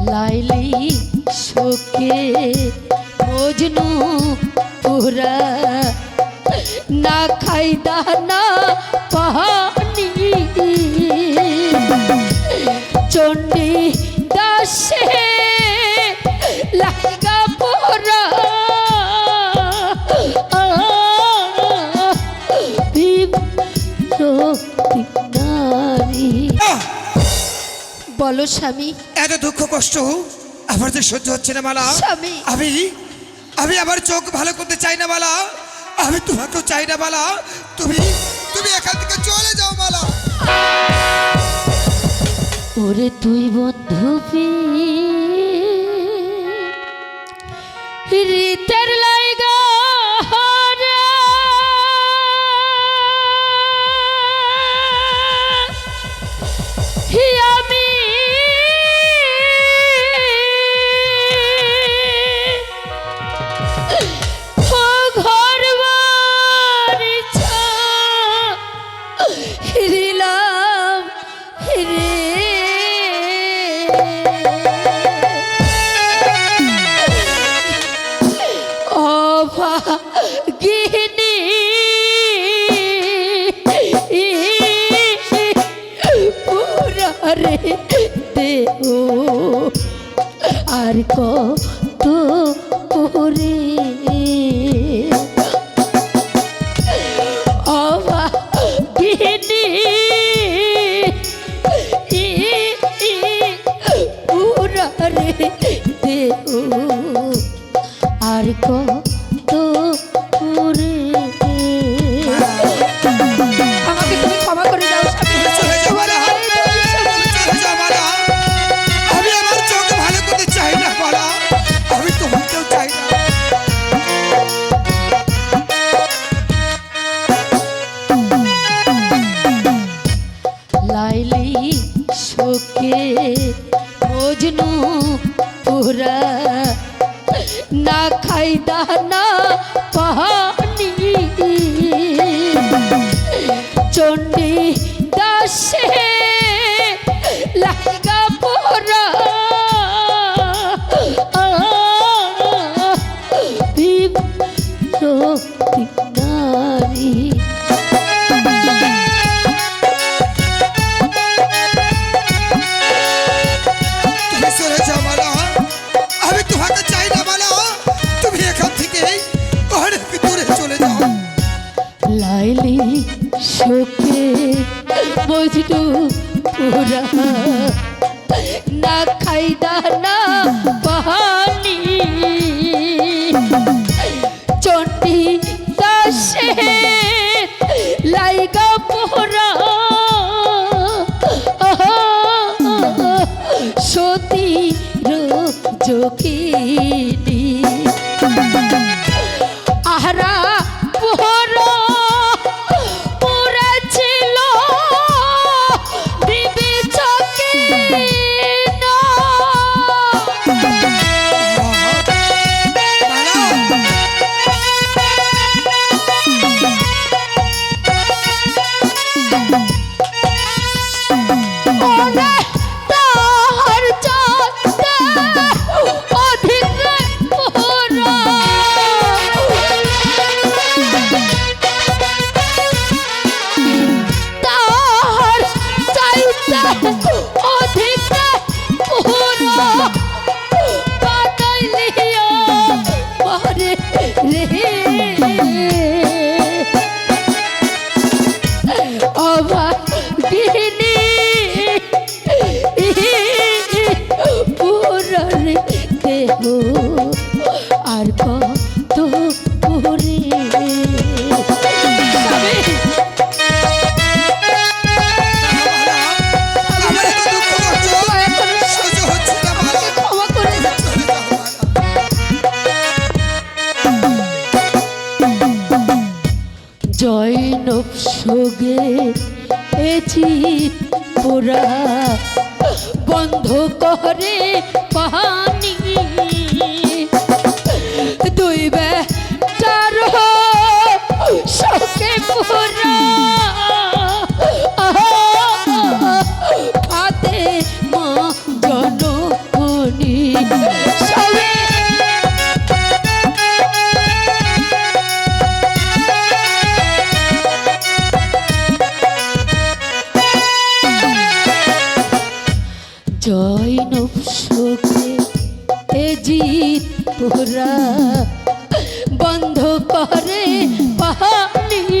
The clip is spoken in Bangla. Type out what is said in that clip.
লাইলি শোকে মজনু পুরা না খাই দানা পাহানি চণ্ডী বলো স্বামী। এত দুঃখ কষ্ট আমার যে সহ্য হচ্ছে না মালা। স্বামী। আমি আমি আমার চোখ ভালো করতে চাই না মালা। আমি তোমাকেও চাই না মালা। তুমি তুমি এখান থেকে চলে যাও মালা। ওরে তুই বন্ধু রীতের আর কত দেও আর কত শোকে মজনু পুরা না খাই দানা পানি চণ্ডী দাসে লাগা পোরা নারী শোকে মজনু পুরা না খাই দানা পানি চণ্ডী দাসে লাইগা পোহরা। সতী যোগিনী পোহরা জয়নব সোগে এচিত পুরা। বন্ধ করে পানি দুই বেটার শোকে পুরা। ফাতে মা জননী। জয়নব শোকে এ জিত পোরা বন্ধ করে পাহাড়ি